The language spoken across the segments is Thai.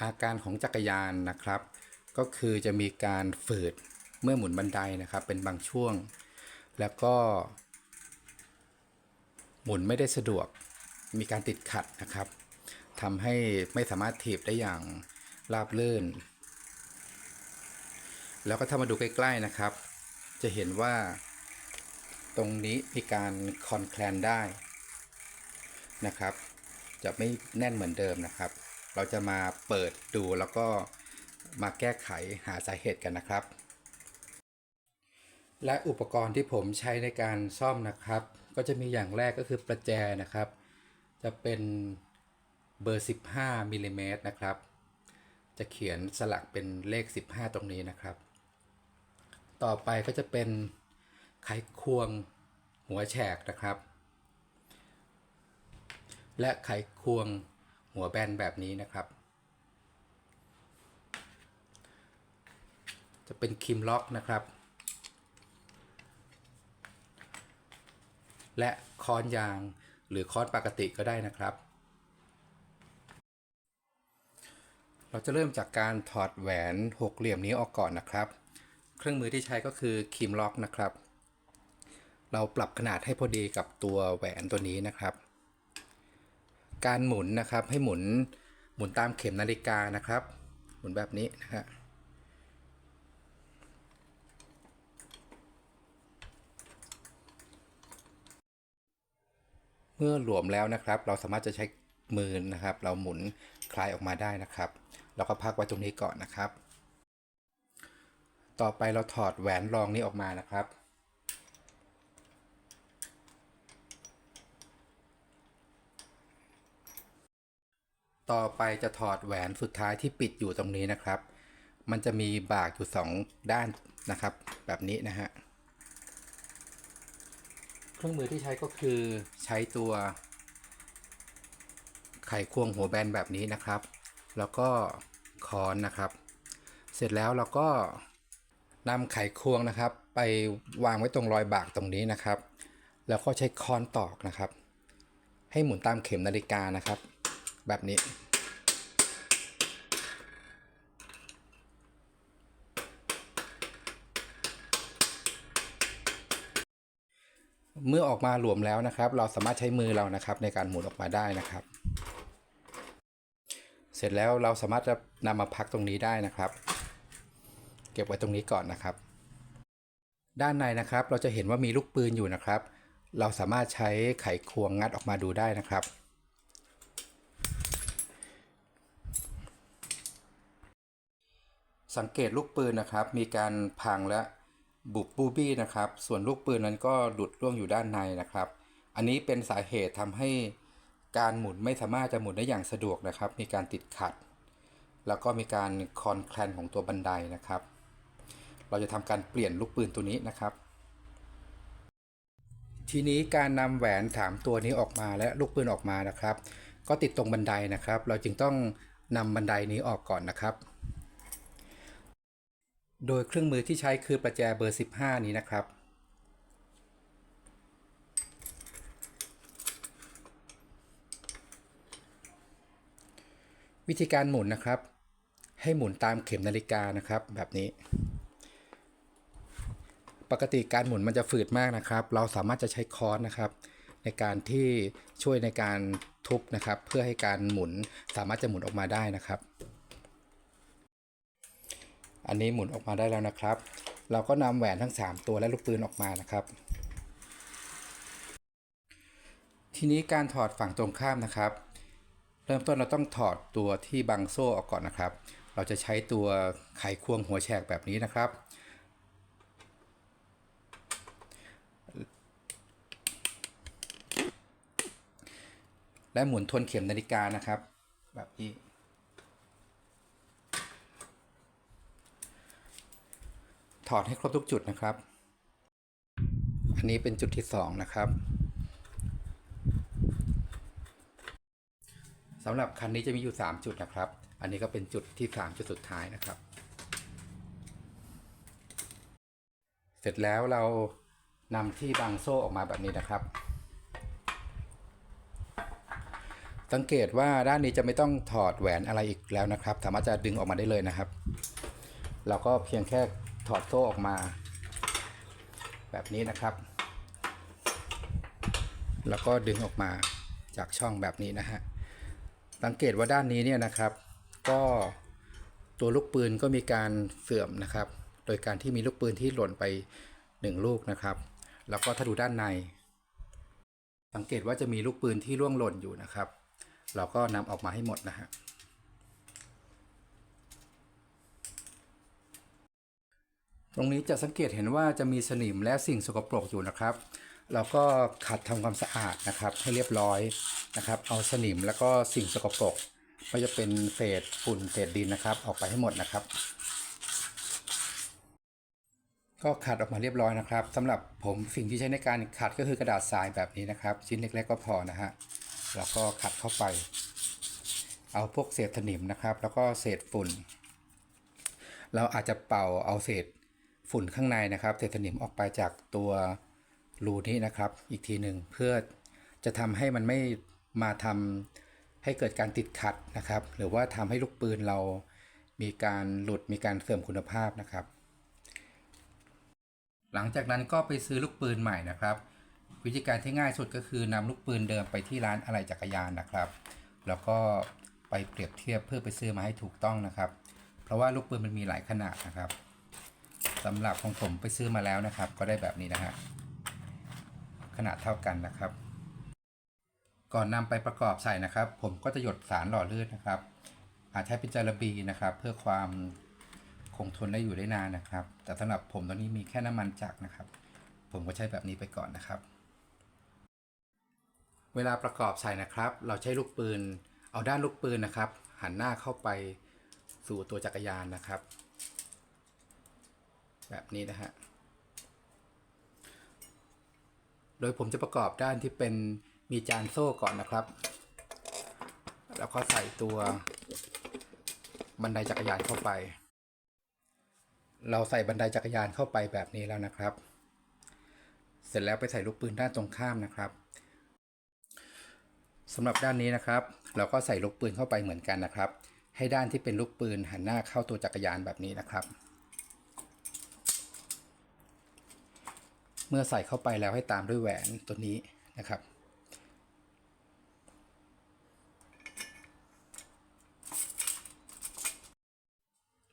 อาการของจักรยานนะครับ ก็คือจะมีการฝืดเมื่อหมุนบันไดนะครับ เป็นบางช่วง แล้วก็ หมุนไม่ได้สะดวกมีการติดขัดนะครับทำให้ไม่สามารถถีบได้อย่างราบรื่น แล้วก็ถ้ามาดูใกล้ๆนะครับ จะเห็นว่าตรงนี้มีการคอนแคลนได้นะครับ จะไม่แน่นเหมือนเดิมนะครับ เราจะมาเปิดดูแล้วก็มาแก้ไขหาสาเหตุกันนะครับ และอุปกรณ์ที่ผมใช้ในการซ่อมนะครับ ก็จะมีอย่างแรกก็คือประแจนะครับ จะเป็นเบอร์ 15มิลลิเมตรนะครับ จะเขียนสลักเป็นเลข 15 ตรงนี้นะครับ ต่อไปก็จะเป็นไขควงหัวแฉกนะครับ และไขควง หัวแบนแบบนี้นะครับ จะเป็นคิมล็อกนะครับ และค้อนยางหรือค้อนปกติก็ได้นะครับ เราจะเริ่มจากการถอดแหวนหกเหลี่ยมนี้ออกก่อนนะครับ เครื่องมือที่ใช้ก็คือคีมล็อกนะครับ เราปรับขนาดให้พอดีกับตัวแหวนตัวนี้นะครับ การหมุนนะครับให้หมุนหมุนตามเข็มนาฬิกานะครับ หมุนแบบนี้นะฮะเมื่อหลวมแล้วนะครับ เราสามารถจะใช้มือนะครับ เราหมุนคลายออกมาได้นะครับ เราก็พักไว้ตรงนี้ก่อนนะครับ ต่อไปเราถอดแหวนรองนี้ออกมานะครับ ต่อไปจะถอดแหวนสุดท้ายที่ปิดอยู่ตรงนี้นะครับ มันจะมีบากอยู่สองด้านนะครับ แบบนี้นะฮะ เครื่องมือที่ใช้ก็คือใช้ตัวไขควงหัวแบนแบบนี้นะครับ แล้วก็ค้อนนะครับ เสร็จแล้วเราก็นำไขควงนะครับ ไปวางไว้ตรงรอยบากตรงนี้นะครับ แล้วก็ใช้ค้อนตอกนะครับ ให้หมุนตามเข็มนาฬิกานะครับ แบบนี้ เมื่อออกมาหลวมแล้วนะครับ เราสามารถใช้มือเรานะครับในการหมุนออกมาได้นะครับ เสร็จแล้วเราสามารถจะนำมาพักตรงนี้ได้นะครับ เก็บไว้ตรงนี้ก่อนนะครับ ด้านในนะครับเราจะเห็นว่ามีลูกปืนอยู่นะครับ เราสามารถใช้ไขควงงัดออกมาดูได้นะครับ สังเกตลูกปืนนะครับ มีการพังและบุบบูบี้นะครับ ส่วนลูกปืนนั้นก็หลุดร่วงอยู่ด้านในนะครับ อันนี้เป็นสาเหตุทำให้การหมุนไม่สามารถจะหมุนได้อย่างสะดวกนะครับ มีการติดขัด แล้วก็มีการคลอนแคลนของตัวบันไดนะครับ เราจะทำการเปลี่ยนลูกปืนตัวนี้นะครับ ทีนี้การนำแหวนสามตัวนี้ออกมาและลูกปืนออกมานะครับ ก็ติดตรงบันไดนะครับ เราจึงต้องนำบันไดนี้ออกก่อนนะครับ โดยเครื่องมือที่ใช้คือประแจเบอร์ 15 นี้นะครับ วิธีการหมุนนะครับ ให้หมุนตามเข็มนาฬิกานะครับแบบนี้ ปกติการหมุนมันจะฝืดมากนะครับ เราสามารถจะใช้ค้อนนะครับ ในการที่ช่วยในการทุบนะครับ เพื่อให้การหมุนสามารถจะหมุนออกมาได้นะครับ อันนี้หมุนออกมาได้แล้วนะครับ เราก็นำแหวนทั้ง 3 ตัวและลูกปืนออกมานะครับ ทีนี้การถอดฝั่งตรงข้ามนะครับ เริ่มต้นเราต้องถอดตัวที่บังโซ่ออกก่อนนะครับ เราจะใช้ตัวไขควงหัวแฉกแบบนี้นะครับ และหมุนทวนเข็มนาฬิกานะครับ แบบนี้ ถอดให้ครบทุกจุดนะครับ อันนี้เป็นจุดที่สองนะครับสำหรับคันนี้จะมีอยู่ 3 จุดนะครับ อันนี้ก็เป็นจุดที่ 3 จุดสุดท้ายนะครับ เสร็จแล้วเรานำที่บังโซ่ออกมาแบบนี้นะครับ สังเกตว่าด้านนี้จะไม่ต้องถอดแหวนอะไรอีกแล้วนะครับ สามารถจะดึงออกมาได้เลยนะครับ เราก็เพียงแค่ ถอดโซ่ออกมา แบบนี้นะครับ แล้วก็ดึงออกมาจากช่องแบบนี้นะฮะสังเกตว่าด้านนี้เนี่ยนะครับ ก็ตัวลูกปืนก็มีการเสื่อมนะครับ โดยการที่มีลูกปืนที่หล่นไปหนึ่งลูกนะครับ แล้วก็ถ้าดูด้านใน สังเกตว่าจะมีลูกปืนที่ร่วงหล่นอยู่นะครับ เราก็นำออกมาให้หมดนะฮะ ตรงนี้จะสังเกตเห็นว่าจะมีสนิมและสิ่งสกปรกอยู่นะครับ เราก็ขัดทำความสะอาดนะครับให้เรียบร้อยนะครับ เอาสนิมแล้วก็สิ่งสกปรกไม่จะเป็นเศษฝุ่นเศษดินนะครับ ออกไปให้หมดนะครับ ก็ขัดออกมาเรียบร้อยนะครับสำหรับผมสิ่งที่ใช้ในการขัดก็คือกระดาษทรายแบบนี้นะครับ ชิ้นเล็กๆก็พอนะฮะแล้วก็ขัดเข้าไป เอาพวกเศษสนิมนะครับ แล้วก็เศษฝุ่น เราอาจจะเป่าเอาเศษ ฝุ่นข้างในนะครับเศษสนิมออกไปจากตัวรูนี้นะครับ อีกทีหนึ่งเพื่อจะทำให้มันไม่มาทำให้เกิดการติดขัดนะครับ หรือว่าทำให้ลูกปืนเรามีการหลุดมีการเสื่อมคุณภาพนะครับ หลังจากนั้นก็ไปซื้อลูกปืนใหม่นะครับ วิธีการที่ง่ายสุดก็คือนำลูกปืนเดิมไปที่ร้านอะไหล่จักรยานนะครับ แล้วก็ไปเปรียบเทียบเพื่อไปซื้อมาให้ถูกต้องนะครับ เพราะว่าลูกปืนมันมีหลายขนาดนะครับ สำหรับของผมไปซื้อมาแล้วนะครับ ก็ได้แบบนี้นะฮะขนาดเท่ากันนะครับ ก่อนนำไปประกอบใส่นะครับ ผมก็จะหยดสารหล่อลื่นนะครับ อาจใช้เป็นจาระบีนะครับ เพื่อความคงทนและอยู่ได้นานนะครับ แต่สำหรับผมตอนนี้มีแค่น้ำมันจักรนะครับ ผมก็ใช้แบบนี้ไปก่อนนะครับ เวลาประกอบใส่นะครับ เราใช้ลูกปืน เอาด้านลูกปืนนะครับ หันหน้าเข้าไปสู่ตัวจักรยานนะครับ แบบนี้นะฮะ โดยผมจะประกอบด้านที่เป็นมีจานโซ่ก่อนนะครับ แล้วก็ใส่ตัวบันไดจักรยานเข้าไป เราใส่บันไดจักรยานเข้าไปแบบนี้แล้วนะครับ เสร็จแล้วไปใส่ลูกปืนด้านตรงข้ามนะครับสำหรับด้านนี้นะครับ เราก็ใส่ลูกปืนเข้าไปเหมือนกันนะครับ ให้ด้านที่เป็นลูกปืนหันหน้าเข้าตัวจักรยานแบบนี้นะครับ เมื่อใส่เข้าไปแล้วให้ตามด้วยแหวนตัวนี้นะครับ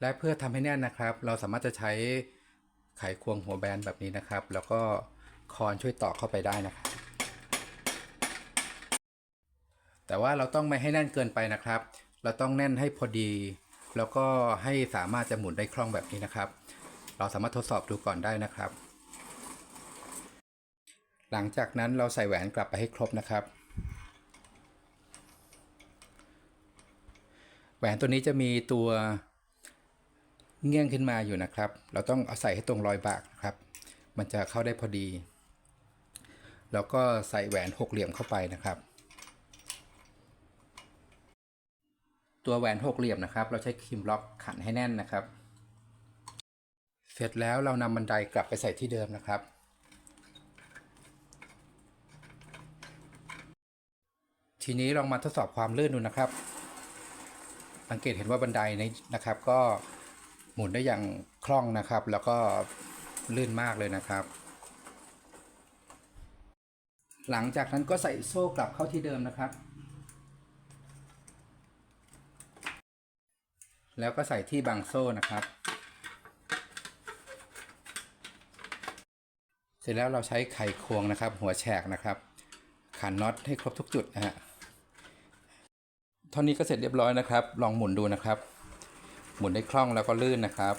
และเพื่อทำให้แน่นนะครับ เราสามารถจะใช้ไขควงหัวแบนแบบนี้นะครับ แล้วก็คอนช่วยต่อเข้าไปได้นะครับ แต่ว่าเราต้องไม่ให้แน่นเกินไปนะครับ เราต้องแน่นให้พอดี แล้วก็ให้สามารถจะหมุนได้คล่องแบบนี้นะครับ เราสามารถทดสอบดูก่อนได้นะครับ หลังจากนั้นเราใส่แหวนกลับไปให้ครบนะครับ แหวนตัวนี้จะมีตัวเงี้ยงขึ้นมาอยู่นะครับ เราต้องเอาใส่ให้ตรงรอยบากนะครับ มันจะเข้าได้พอดี แล้วก็ใส่แหวนหกเหลี่ยมเข้าไปนะครับ ตัวแหวนหกเหลี่ยมนะครับ เราใช้ครีมล็อกขันให้แน่นนะครับ เสร็จแล้วเรานำบันไดกลับไปใส่ที่เดิมนะครับ ทีนี้ลองมาทดสอบความลื่นดูนะครับ สังเกตเห็นว่าบันไดนี้นะครับ ก็หมุนได้อย่างคล่องนะครับ แล้วก็ลื่นมากเลยนะครับ หลังจากนั้นก็ใส่โซ่กลับเข้าที่เดิมนะครับ แล้วก็ใส่ที่บังโซ่นะครับ เสร็จแล้วเราใช้ไขควงนะครับ หัวแฉกนะครับขันน็อตให้ครบทุกจุดนะฮะ ท่านี้ก็เสร็จเรียบร้อยนะครับ ลองหมุนดูนะครับ หมุนได้คล่องแล้วก็ลื่นนะครับ